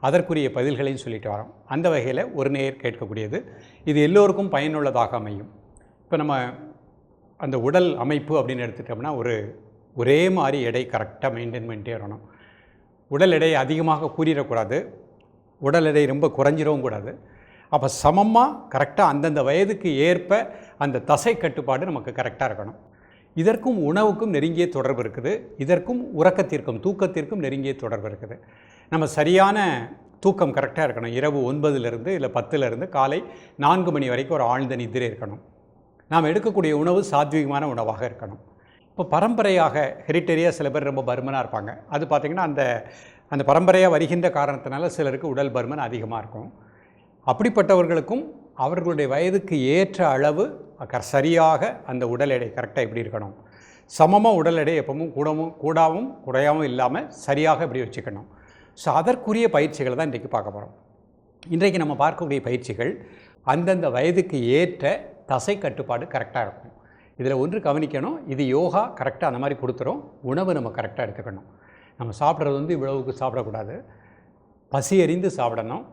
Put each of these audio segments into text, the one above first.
அதற்குரிய பதில்களையும் சொல்லிட்டு வரோம். அந்த வகையில் ஒரு நேர் கேட்கக்கூடியது. இது எல்லோருக்கும் பயனுள்ளதாக அமையும். இப்போ நம்ம அந்த உடல் அமைப்பு அப்படின்னு எடுத்துட்டோம்னா ஒரு ஒரே மாதிரி எடை கரெக்டாக மெயின்டைன் பண்ணிட்டே வரணும். உடல் எடை அதிகமாக கூறிடக்கூடாது உடல் எடை ரொம்ப குறைஞ்சிடவும் கூடாது. அப்போ சமமாக கரெக்டாக அந்தந்த வயதுக்கு ஏற்ப அந்த தசை கட்டுப்பாடு நமக்கு கரெக்டாக இருக்கணும். இதற்கும் உணவுக்கும் நெருங்கிய தொடர்பு இருக்குது. இதற்கும் உறக்கத்திற்கும் தூக்கத்திற்கும் நெருங்கிய தொடர்பு இருக்குது. நம்ம சரியான தூக்கம் கரெக்டாக இருக்கணும். இரவு ஒன்பதுலேருந்து இல்லை பத்துலேருந்து காலை நான்கு மணி வரைக்கும் ஒரு ஆழ்ந்த நிதிரை இருக்கணும். நாம் எடுக்கக்கூடிய உணவு சாத்வீகமான உணவாக இருக்கணும். இப்போ பரம்பரையாக ஹெரிட்டரியாக சில பேர் ரொம்ப பருமனாக இருப்பாங்க. அது பார்த்திங்கன்னா அந்த அந்த பரம்பரையாக வருகின்ற காரணத்தினால சிலருக்கு உடல் பருமன் அதிகமாக இருக்கும். அப்படிப்பட்டவர்களுக்கும் அவர்களுடைய வயதுக்கு ஏற்ற அளவு க சரியாக அந்த உடல் எடை கரெக்டாக எப்படி இருக்கணும்? சமமாக உடல் எடை எப்பவும் கூடவும் கூடாவும் குறையாவும் இல்லாமல் சரியாக இப்படி வச்சுக்கணும்? ஸோ அதற்குரிய பயிற்சிகளை தான் இன்றைக்கு பார்க்க போகிறோம் இன்றைக்கு நம்ம பார்க்கக்கூடிய பயிற்சிகள் அந்தந்த வயதுக்கு ஏற்ற தசை கட்டுப்பாடு கரெக்டாக இருக்கும். இதில் ஒன்று கவனிக்கணும் இது யோகா கரெக்டாக அந்த மாதிரி கொடுத்துரும். உணவு நம்ம கரெக்டாக எடுத்துக்கணும். நம்ம சாப்பிட்றது வந்து இவ்வளவுக்கு சாப்பிடக்கூடாது. பசி அறிந்து சாப்பிடணும்.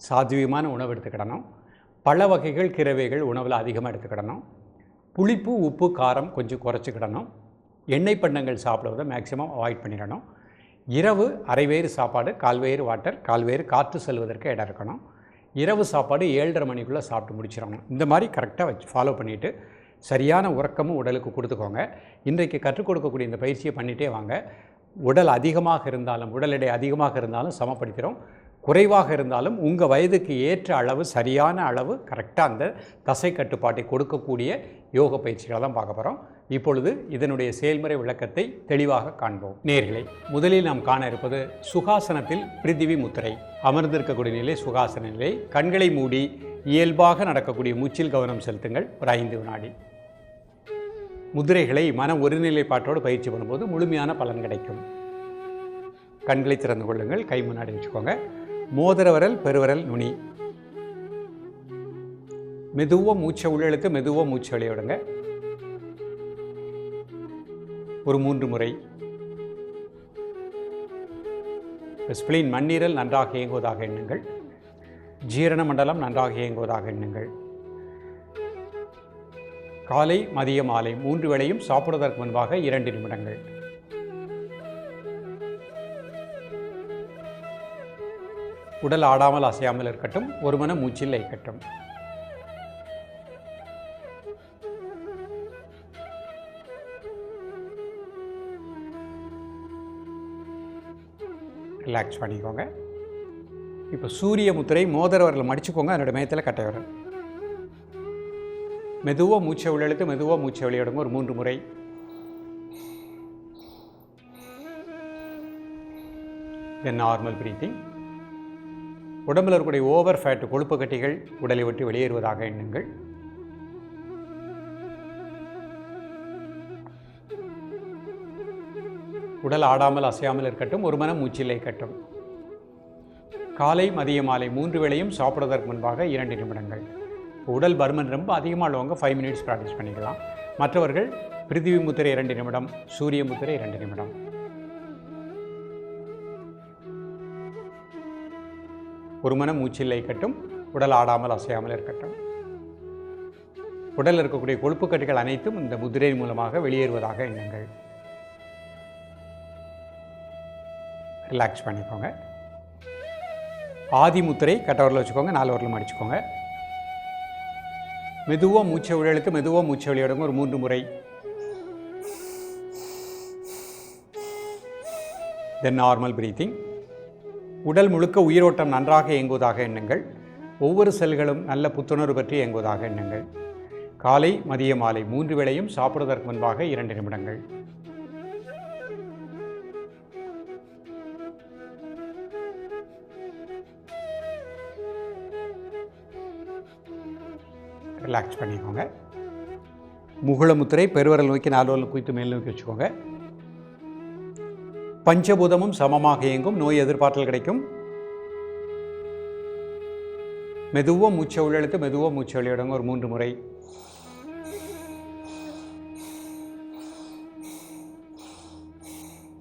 சாத்வீகமான உணவு எடுத்துக்கிடணும். பழ வகைகள் கிரவைகள் உணவில் அதிகமாக எடுத்துக்கிடணும். புளிப்பு உப்பு காரம் கொஞ்சம் குறைச்சிக்கிடணும். எண்ணெய் பண்டங்கள் சாப்பிடுவதை மேக்ஸிமம் அவாய்ட் பண்ணிடணும். இரவு அரைவேறு சாப்பாடு கால்வேறு வாட்டர் கால்வேறு காற்று செல்வதற்கு இடம் இருக்கணும். இரவு சாப்பாடு ஏழரை மணிக்குள்ளே சாப்பிட்டு முடிச்சிடணும். இந்த மாதிரி கரெக்டாக வச்சு ஃபாலோ பண்ணிவிட்டு சரியான உறக்கமும் உடலுக்கு கொடுத்துக்கோங்க. இன்றைக்கு கற்றுக் கொடுக்கக்கூடிய இந்த பயிற்சியை பண்ணிகிட்டே வாங்க. உடல் அதிகமாக இருந்தாலும் உடல் எடை அதிகமாக இருந்தாலும் சமப்படுத்துகிறோம் குறைவாக இருந்தாலும் உங்கள் வயதுக்கு ஏற்ற அளவு சரியான அளவு கரெக்டாக அந்த தசை கட்டுப்பாட்டை கொடுக்கக்கூடிய யோக பயிற்சிகளை தான் பார்க்க போகிறோம் இப்பொழுது இதனுடைய செயல்முறை விளக்கத்தை தெளிவாக காண்போம். நேர்களை முதலில் நாம் காண இருப்பது சுகாசனத்தில் பிரிதிவி முத்திரை. அமர்ந்திருக்கக்கூடிய நிலை சுகாசன நிலை. கண்களை மூடி இயல்பாக நடக்கக்கூடிய மூச்சில் கவனம் செலுத்துங்கள். ஒரு ஐந்து வினாடி. முதிரைகளை மன ஒருநிலைப்பாட்டோடு பயிற்சி பண்ணும்போது முழுமையான பலன் கிடைக்கும். கண்களை திறந்து கொள்ளுங்கள். கை முன்னாடி வச்சுக்கோங்க. மோதிரவரல் பெருவரல் நுனி. மெதுவாக மூச்சை உள்ளெழுத்து மெதுவாக மூச்சு வெளியே ஒரு மூன்று முறை. ஸ்பிளின் மண்ணீரல் நன்றாக இயங்குவதாக எண்ணுங்கள். ஜீரண மண்டலம் நன்றாக இயங்குவதாக எண்ணுங்கள். காலை மதிய மாலை மூன்று வேளையும் சாப்பிடுவதற்கு முன்பாக இரண்டு நிமிடங்கள். உடல் ஆடாமல் அசையாமல் இருக்கட்டும் ஒரு மன மூச்சில் இருக்கட்டும் ரிலாக்ஸ் பண்ணிக்கோங்க. இப்போ சூரிய முத்திரை மோதிர வரல மடிச்சுக்கோங்க அதனுடைய மையத்தில் கட்டை வரும். மெதுவாக மூச்சை உள்ளெழுத்து மெதுவாக மூச்சை வெளியிடுங்க ஒரு மூன்று முறை. தென் நார்மல் பிரீத்திங் உடம்பில் இருக்கக்கூடிய ஓவர் ஃபேட் கொழுப்பு கட்டிகள் உடலை விட்டு வெளியேறுவதாக எண்ணுங்கள். உடல் ஆடாமல் அசையாமல் இருக்கட்டும் ஒரு மனம் மூச்சில்லை கட்டும் காலை மதிய மாலை மூன்று வேளையும் சாப்பிடுவதற்கு முன்பாக இரண்டு நிமிடங்கள். உடல் பருமன் ரொம்ப அதிகமாக உள்ளவங்க ஃபைவ் மினிட்ஸ் ப்ராக்டிஸ் பண்ணிக்கலாம். மற்றவர்கள் பிருத்திவி முத்திரை இரண்டு நிமிடம் சூரிய முத்திரை இரண்டு நிமிடம். ஒரு மனம் மூச்சில்லை கட்டும் உடல் ஆடாமல் அசையாமல் இருக்கட்டும். உடலில் இருக்கக்கூடிய கொழுப்பு கட்டுகள் அனைத்தும் இந்த முதிரை மூலமாக வெளியேறுவதாக எண்ணுங்கள். ரிலாக்ஸ் பண்ணிக்கோங்க. ஆதி முத்திரை கட்டவரில் வச்சுக்கோங்க நாலு வரலும் அடிச்சுக்கோங்க. மெதுவாக மூச்சை உள்ளெழுத்து மெதுவாக மூச்சை விளையாடுங்க ஒரு மூன்று முறை. தென் நார்மல் பிரீத்திங் உடல் முழுக்க உயிரோட்டம் நன்றாக இயங்குவதாக எண்ணுங்கள். ஒவ்வொரு செல்களும் நல்ல புத்துணர்வு பற்றி இயங்குவதாக எண்ணுங்கள். காலை மதிய மாலை மூன்று வேளையும் சாப்பிடுவதற்கு முன்பாக இரண்டு நிமிடங்கள். ரிலாக்ஸ் பண்ணிக்கோங்க. முகுளமுத்திரை பெருவரல் நோக்கி நாலு குவித்து மேல் நோக்கி வச்சுக்கோங்க. பஞ்சபூதமும் சமமாக இயங்கும். நோய் எதிர்பார்த்தல் கிடைக்கும். மெதுவாக மூச்சை உள்ளெழுத்து மெதுவாக மூச்சை வெளியிடுங்க. ஒரு மூன்று முறை.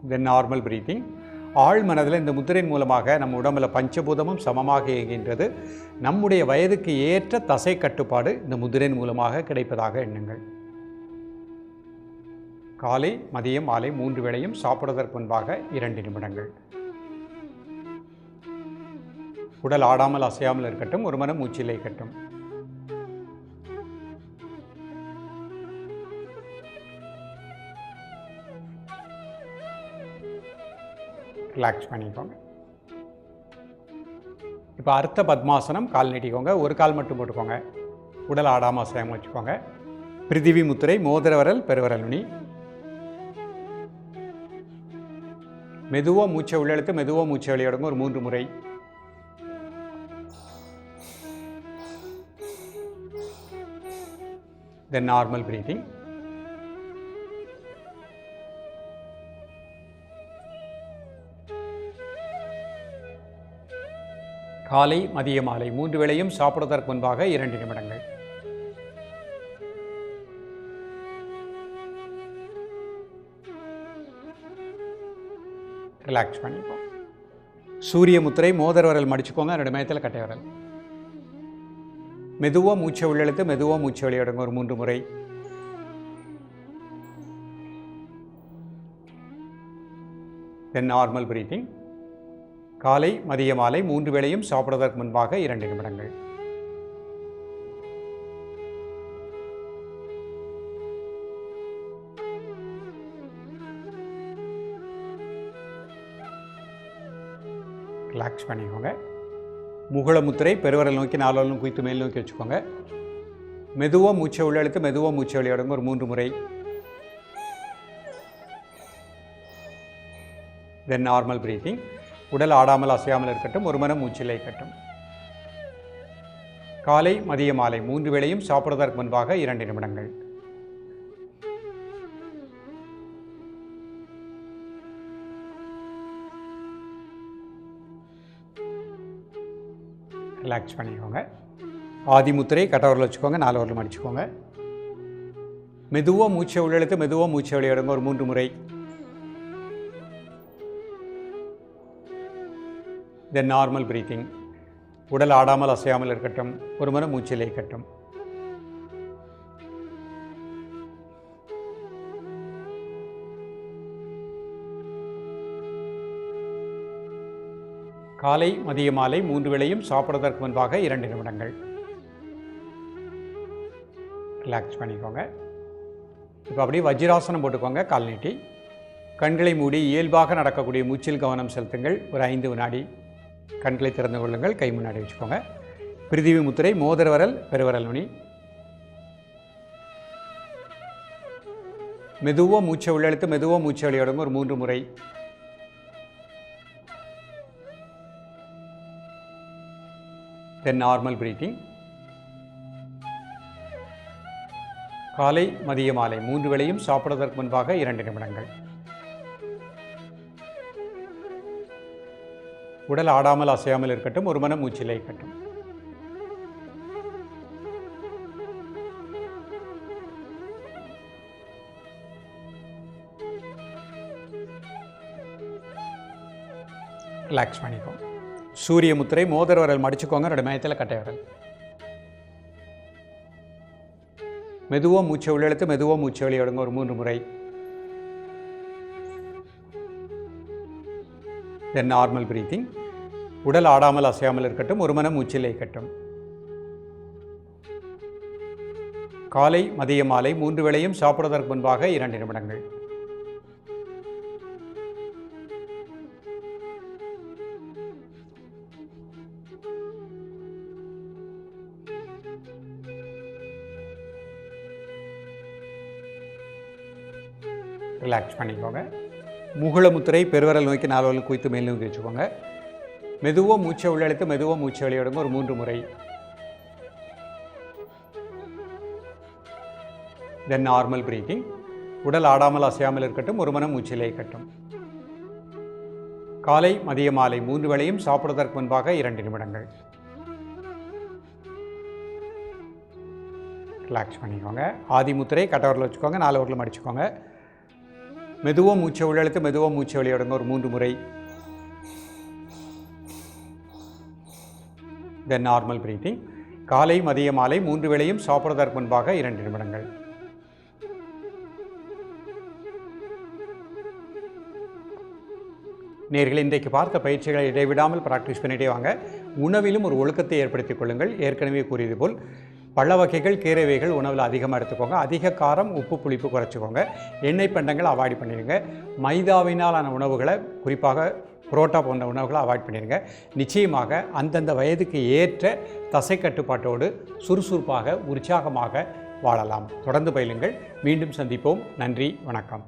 தென் நார்மல் ப்ரீத்திங் ஆழ் மனதில் இந்த முத்திரையின் மூலமாக நம்ம உடம்பில் பஞ்சபூதமும் சமமாக இயங்குகின்றது. நம்முடைய வயதுக்கு ஏற்ற தசை கட்டுப்பாடு இந்த முத்திரையின் மூலமாக கிடைப்பதாக எண்ணுங்கள். காலை மதியம் மாலை மூன்று வேளையும் சாப்பிடுவதற்கு முன்பாக இரண்டு நிமிடங்கள். உடல் ஆடாமல் அசையாமல் இருக்கட்டும் ஒரு மனம் மூச்சில் இருக்கட்டும். ரிலாக்ஸ் பண்ணிக்கோங்க. இப்போ அர்த்த பத்மாசனம் கால் நீட்டிக்கோங்க. ஒரு கால் மட்டும் போட்டுக்கோங்க. உடல் ஆடாமல் அசையாமல் வச்சுக்கோங்க. பிரிதிவி முத்திரை மோதிரவரல் பெருவரல் நுனி. மெதுவாக மூச்சை உள்ளெழுத்து மெதுவாக மூச்சை வெளியிடுங்க ஒரு மூன்று முறை. தென் நார்மல் பிரீத்திங் காலை மதிய மாலை மூன்று வேளையும் சாப்பிடுவதற்கு முன்பாக இரண்டு நிமிடங்கள். ரிலாக்ஸ் பண்ணிப்போம். சூரிய முத்திரை மோதர் வரல் மடிச்சுக்கோங்க ரெண்டு மயத்தில் கட்டை வரல். மெதுவாக மூச்சை உள்ளெழுத்து மெதுவாக மூச்சை வெளியிடுங்க ஒரு மூன்று முறை. தென் நார்மல் பிரீத்திங் காலை மதிய மாலை மூன்று வேளையும் சாப்பிடுவதற்கு முன்பாக இரண்டு நிமிடங்கள். ரிலாக்ஸ் பண்ணிக்கோங்க. முகுளமுத்திரை பெருவரல் நோக்கி நாலாலும் குவித்து மேல் நோக்கி வச்சுக்கோங்க. மெதுவாக மூச்சை உள்ளழுத்து மெதுவாக மூச்சை வெளியிடுங்க ஒரு மூன்று முறை. தென் நார்மல் ப்ரீத்திங் உடல் ஆடாமல் அசையாமல் இருக்கட்டும் ஒரு மனம் மூச்சில் கட்டும் காலை மதிய மாலை மூன்று வேளையும் சாப்பிடுவதற்கு முன்பாக இரண்டு நிமிடங்கள். ரிலாக்ஸ் பண்ணிக்கோங்க. ஆதிமுத்திரை கட்டவரில் வச்சுக்கோங்க நாலு வரலும் அடிச்சுக்கோங்க. மெதுவாக மூச்சை உள்ளெழுத்து மெதுவாக மூச்சை வெளியிடுங்க ஒரு மூன்று முறை. தென் நார்மல் பிரீத்திங் உடல் ஆடாமல் அசையாமல் இருக்கட்டும். ஒரு முறை மூச்சில் இருக்கட்டும் காலை மதிய மாலை மூன்று வேளையும் சாப்பிடுவதற்கு முன்பாக இரண்டு நிமிடங்கள். ரிலாக்ஸ் பண்ணிக்கோங்க. இப்போ அப்படியே வஜ்ராசனம் போட்டுக்கோங்க கால் நீட்டி. கண்களை மூடி இயல்பாக நடக்கக்கூடிய மூச்சில் கவனம் செலுத்துங்கள். ஒரு ஐந்து வினாடி. கண்களை திறந்து கொள்ளுங்கள் கை முன்னாடி வச்சுக்கோங்க. பிரிதிவி முத்திரை மோதிரவரல் பெருவரல் நுனி. மெதுவாக மூச்சை உள்ளெழுத்து மெதுவாக மூச்சை வெளியிடுங்க ஒரு மூன்று முறை. தென் நார்மல் பிரீத்திங் காலை மதிய மாலை மூன்று வேளையும் சாப்பிடுவதற்கு முன்பாக இரண்டு நிமிடங்கள். உடல் ஆடாமல் அசையாமல் இருக்கட்டும் ஒரு மனம் மூச்சிலே இருக்கட்டும். ரிலாக்ஸ் பண்ணிக்கோ. சூரிய முத்திரை மோதிர வரல் மடிச்சுக்கோங்க ரெண்டு மயத்தில் கட்டை வரல். மெதுவாக மூச்சை உள்ளெழுத்து மெதுவாக மூச்சை வெளியிடுங்க ஒரு மூன்று முறை. தென் நார்மல் பிரீத்திங் உடல் ஆடாமல் அசையாமல் இருக்கட்டும் ஒரு மனம் மூச்சில் இருக்கட்டும். காலை மதிய மாலை மூன்று வேளையும் சாப்பிடுவதற்கு முன்பாக இரண்டு நிமிடங்கள். ரிலாக்ஸ் பண்ணிக்கோங்க. முகுளமுத்திரை பெருவரல் நோக்கி நாலு குவித்து மேல் நோக்கி வச்சுக்கோங்க. மெதுவாக மூச்சை உள்ளெழுத்து மெதுவாக மூச்சை வெளியிடுங்க. ஒரு மூன்று முறை. தென் நார்மல் பிரீத்திங் உடல் ஆடாமல் அசையாமல் இருக்கட்டும் ஒரு மனம் மூச்சிலே இருக்கட்டும். காலை மதிய மாலை மூன்று வேளையும் சாப்பிடுவதற்கு முன்பாக இரண்டு நிமிடங்கள். ரிலாக்ஸ் பண்ணிக்கோங்க. ஆதி முத்திரை கட்டவரில் வச்சுக்கோங்க நாலு ஊரில் மடிச்சுக்கோங்க மெதுவாக மூச்சை உள்ளெழுத்து மெதுவாக மூச்சை வெளியிடுங்க. ஒரு மூன்று முறை. தென் நார்மல் பிரீத்திங் காலை மதிய மாலை மூன்று வேளையும் சாப்பிட்றதற்கு முன்பாக இரண்டு நிமிடங்கள். நேர்கள் இன்றைக்கு பார்த்த பயிற்சிகளை இடைவிடாமல் ப்ராக்டிஸ் பண்ணிட்டே வாங்க. உணவிலும் ஒரு ஒழுக்கத்தை ஏற்படுத்திக் கொள்ளுங்கள். ஏற்கனவே கூறியது போல் பழ வகைகள் கீரை வகைகள் உணவில் அதிகமாக எடுத்துக்கோங்க. அதிக காரம் உப்பு புளிப்பு குறைச்சிக்கோங்க. எண்ணெய் பண்டங்கள் அவாய்ட் பண்ணிடுங்க. மைதாவினாலான உணவுகளை குறிப்பாக புரோட்டா போன்ற உணவுகளை அவாய்ட் பண்ணிடுங்க நிச்சயமாக அந்தந்த வயதுக்கு ஏற்ற தசை கட்டுப்பாட்டோடு சுறுசுறுப்பாக உற்சாகமாக வாழலாம். தொடர்ந்து பயிலுங்கள். மீண்டும் சந்திப்போம். நன்றி. வணக்கம்.